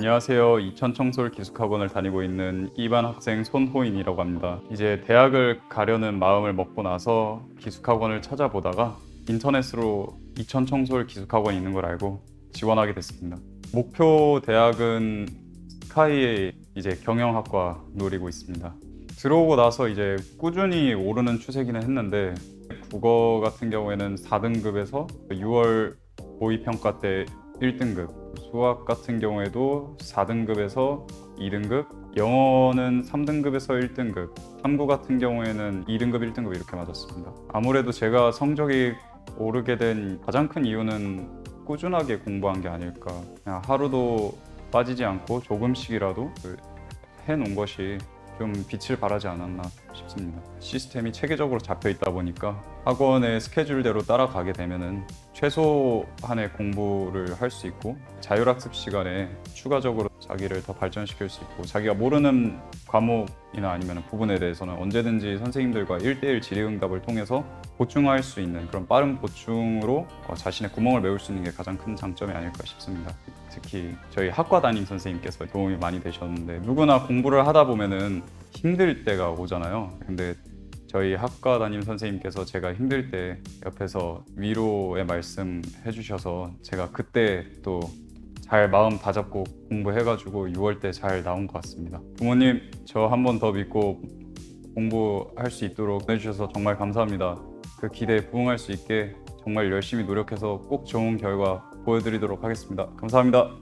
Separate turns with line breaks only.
안녕하세요. 이천 청솔 기숙학원을 다니고 있는 이반 학생 손호인이라고 합니다. 이제 대학을 가려는 마음을 먹고 나서 기숙학원을 찾아보다가 인터넷으로 이천 청솔 기숙학원이 있는 걸 알고 지원하게 됐습니다. 목표 대학은 스카이의 이제 경영학과 노리고 있습니다. 들어오고 나서 이제 꾸준히 오르는 추세기는 했는데 국어 같은 경우에는 4등급에서 6월 모의평가 때 1등급, 수학 같은 경우에도 4등급에서 2등급, 영어는 3등급에서 1등급, 탐구 같은 경우에는 2등급, 1등급 이렇게 맞았습니다. 아무래도 제가 성적이 오르게 된 가장 큰 이유는 꾸준하게 공부한 게 아닐까. 그냥 하루도 빠지지 않고 조금씩이라도 그 해놓은 것이 좀 빛을 발하지 않았나 싶습니다. 시스템이 체계적으로 잡혀 있다 보니까 학원의 스케줄대로 따라가게 되면은 최소한의 공부를 할 수 있고 자율학습 시간에 추가적으로 자기를 더 발전시킬 수 있고 자기가 모르는 과목이나 아니면 부분에 대해서는 언제든지 선생님들과 1대1 질의응답을 통해서 보충할 수 있는 그런 빠른 보충으로 어, 자신의 구멍을 메울 수 있는 게 가장 큰 장점이 아닐까 싶습니다. 특히 저희 학과 담임 선생님께서 도움이 많이 되셨는데 누구나 공부를 하다 보면은 힘들 때가 오잖아요. 근데 저희 학과 담임 선생님께서 제가 힘들 때 옆에서 위로의 말씀 해주셔서 제가 그때 또 잘 마음 다잡고 공부해가지고 6월 때 잘 나온 것 같습니다. 부모님 저 한 번 더 믿고 공부할 수 있도록 해주셔서 정말 감사합니다. 그 기대에 부응할 수 있게 정말 열심히 노력해서 꼭 좋은 결과 보여드리도록 하겠습니다. 감사합니다.